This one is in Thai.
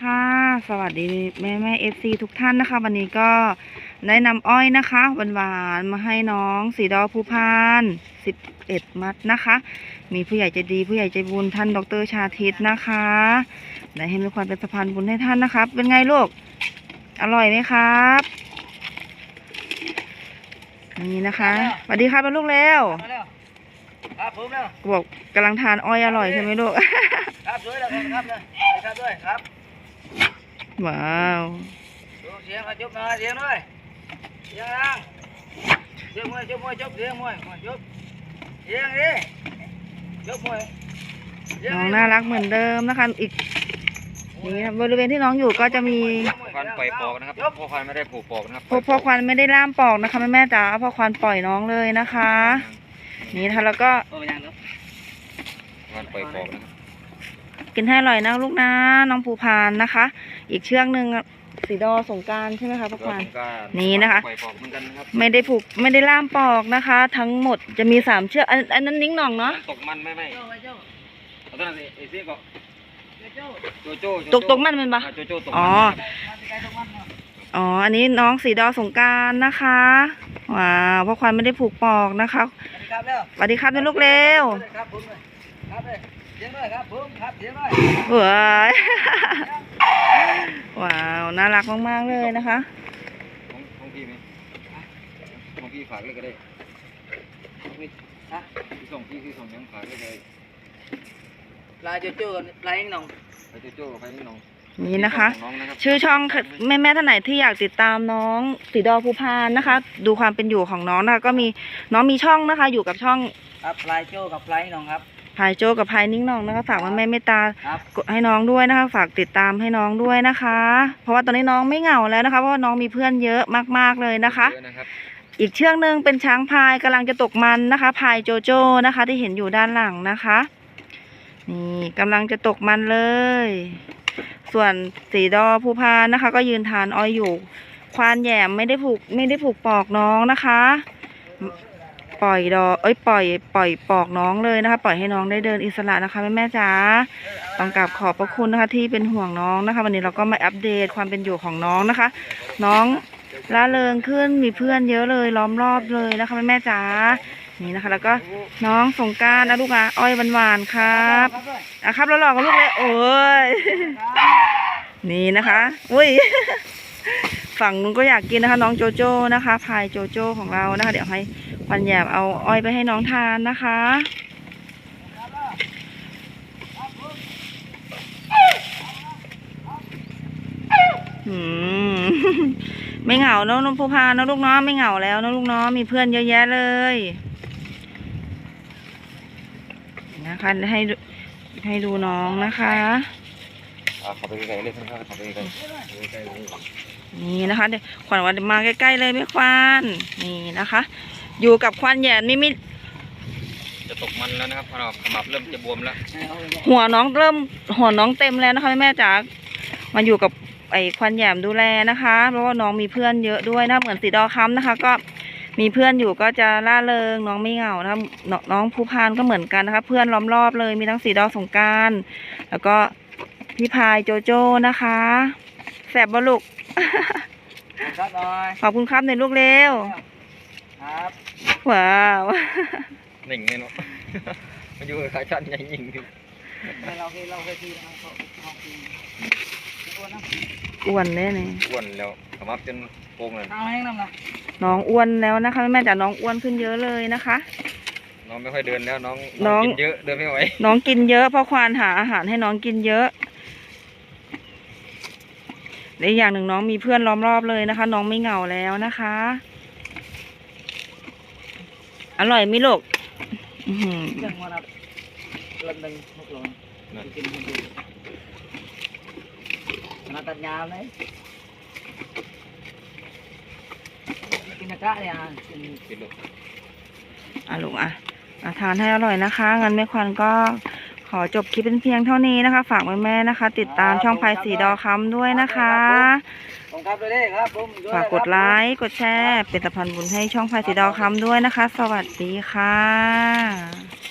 ดีค่ะ สวัสดีแม่แม่เอฟซีทุกท่านนะคะ วันนี้ก็ได้นำอ้อยนะคะหวานๆมาให้น้องสีดอภูพานสิบเอ็ดมัดนะคะ มีผู้ใหญ่ใจดีผู้ใหญ่ใจบุญท่านดรชาทิตนะคะได้ให้มีความเป็นสะพานบุญให้ท่านนะครับ เป็นไงลูก อร่อยไหมครับนี่นะคะสวัสดีครับลูกเร็วมาแล้วครับผมแล้วบอกกำลังทานอ้อยอร่อยใช่ไหมลูก ครับด้วยแล้วครับเลยครับด้วยครับ ว้าวดูเสียงมาจุบมาเสียงด้วยเสียงดังเสียงมวยจุบมวยจุบเสียงมวยมวยจุบเสียงดิจุบมวยเสียน้องน่ารักเหมือนเดิมนะคะอีกนี่นะบริเวณที่น้องอยู่ก็จะมีควันปล่อยปอกนะครับพ่อควันไม่ได้ผูกปอกนะครับพอพอควันไม่ได้ล่ามปอกนะคะแม่แม่ๆจ๋าพอควันปล่อยน้องเลยนะคะ นี่นะคะแล้วก็โอ้ยยังเนาะควันปล่อยปอกนะครับกินให้อร่อยนะลูกนะน้องภูพานนะคะ อีกเชือกหนึ่งสีดอสงกรารใช่ไหมคะพอควันก็นี่นะคะปล่อยปอกเหมือนกันนะครับไม่ได้ผูกไม่ได้ล่ามปอกนะคะ ทั้งหมดจะมีสามเชือกอันอันนั้นนิ้งหน่องเนาะตกมันไม่ไม่โจ้ไว้โจ้เอาตัวนั้นสิไอ้ซี่ก็โจ้โจโจ้ตกตกมันมันปะโจโจ้ตกอ๋อมันมาที่ใกล้ตรงมันเนาะอ๋อ อันนี้น้องสีดอสงกรารนะคะว้าวพ่อควันไม่ได้ผูกปอกนะคะสวัสดีครับแล้วสวัสดีครับนะลูกเร็วครับผมเลยครับเลยเสียงด้วยครับผมครับเสียงด้วยว้าย ว้าว น่ารักมากๆเลยนะคะ ของของพี่ไหมของพี่ฝากเลยก็ได้ฮะพี่ส่งพี่พี่ส่งยังฝากเลยเลยลายโจโจ้กับลายน้องไปโจโจ้ไปนี่น้องนี่นะคะของน้องนะครับชื่อช่องแม่แม่ๆท่านไหนที่อยากติดตามน้องสีดอภูพานนะคะ ดูความเป็นอยู่ของน้องนะคะก็มีน้องมีช่องนะคะ อยู่กับช่องครับลายโจ้กับลายน้องครับ พายโจกับพายนิ้งน้องนะคะฝากแม่แม่เมตตาครับกดให้น้องด้วยนะคะ ฝากติดตามให้น้องด้วยนะคะ เพราะว่าตอนนี้น้องไม่เหงาแล้วนะคะ เพราะว่าน้องมีเพื่อนเยอะมากๆเลยนะคะเยอนะครับอีกเชือกหนึ่งเป็นช้างพายกำลังจะตกมันนะคะพายโจโจ้นะคะ ที่เห็นอยู่ด้านหลังนะคะ นี่กำลังจะตกมันเลย ส่วนสีดอภูพานนะคะ ก็ยืนทานอ้อยอยู่ ควานแหยมไม่ได้ผูกไม่ได้ผูกปอกน้องนะคะ ปล่อยดอเอ้ยปล่อย ปล่อยปอกน้องเลยนะคะ ปล่อยให้น้องได้เดินอิสระนะคะแม่แม่จ๋าต้องกราบขอบพระคุณนะคะ ที่เป็นห่วงน้องนะคะ วันนี้เราก็มาอัปเดตความเป็นอยู่ของน้องนะคะ น้องล่าเริงขึ้นมีเพื่อนเยอะเลยล้อมรอบเลยนะคะแม่แม่จ๋านี่นะคะ แล้วก็น้องสงการนะลูกอะอ้อยหวานๆครับอะครับแล้วหลอกกับลูกเลยโอ้ยนี่นะคะอุ้ยฝั่งนู้นก็อยากกินนะคะ น้องโจโจ้นะคะพายโจโจ้ของเรานะคะ เดี๋ยวให้ ควันแยบเอาอ้อยไปให้น้องทานนะคะอืมไม่เหงาเนอะน้องภูพานเนอะลูกเนาะไม่เหงาแล้วเนอะลูกเนาะมีเพื่อนเยอะแยะเลยนะคะให้ดูให้ดูน้องนะคะเอาเข้าไปไกลๆเลยครับเข้าไปไกลๆไกลๆเลยนี่นะคะเดี๋ยวขวัญวันมาใกล้ๆเลยไม่ควานนี่นะคะ อยู่กับควานแหย่นี่มิจะตกมันแล้วนะครับขนาดขมับเริ่มจะบวมแล้วหัวน้องเริ่มหัวน้องเต็มแล้วนะคะแม่แม่จ๋ามาอยู่กับไอ้ควานแหยมดูแลนะคะเพราะว่าน้องมีเพื่อนเยอะด้วยนะเหมือนสีดอค้ำนะคะ ก็มีเพื่อนอยู่ก็จะล่าเริงน้องไม่เหงานะคะนน้องภูพานก็เหมือนกันนะคะ เพื่อนล้อมรอบเลยมีทั้งสีดอสงกรารแล้วก็พี่พายโจโจ้นะคะแสบบลูกครับหน่อยขอบคุณครับในลูกเร็ว ครับว้าวหนึ่งเลยเนาะมันอยู่กับขาชันใหญ่ยิงดิเราเคยเราเคยทีนะครับเขาเขาทีตัวน้ำอ้วนเลยนี่อ้วนแล้วขมับจนโป่งเลยเอาแห้งน้ำนะน้องอ้วนแล้วนะคะแม่จ๋าน้องอ้วนขึ้นเยอะเลยนะคะ น้องไม่ค่อยเดินแล้วน้องน้องกินเยอะเดินไม่ไหวน้องกินเยอะเพราะควานหาอาหารให้น้องกินเยอะและอีกอย่างหนึ่งน้องมีเพื่อนล้อมรอบเลยนะคะ น้องไม่เหงาแล้วนะคะ อร่อยไหมิลูกอื้อหือเรื่องมันครับเรื่องหนึ่งหกหลงกินกินกินมาตัดยาวเลยกินตะกร้าเนี่ยกิน กินลูกอะลูกอะอะทานให้อร่อยนะคะ งั้นแม่ควันก็ขอจบคลิปเป็นเพียงเท่านี้นะคะ ฝากแม่ๆนะคะ ติดตามช่องพายสีดอคำด้วยนะคะ ฝากกดไลค์กดแชร์เป็นสะพานบุญให้ช่องพายสีดอคำด้วยนะคะ สวัสดีค่ะ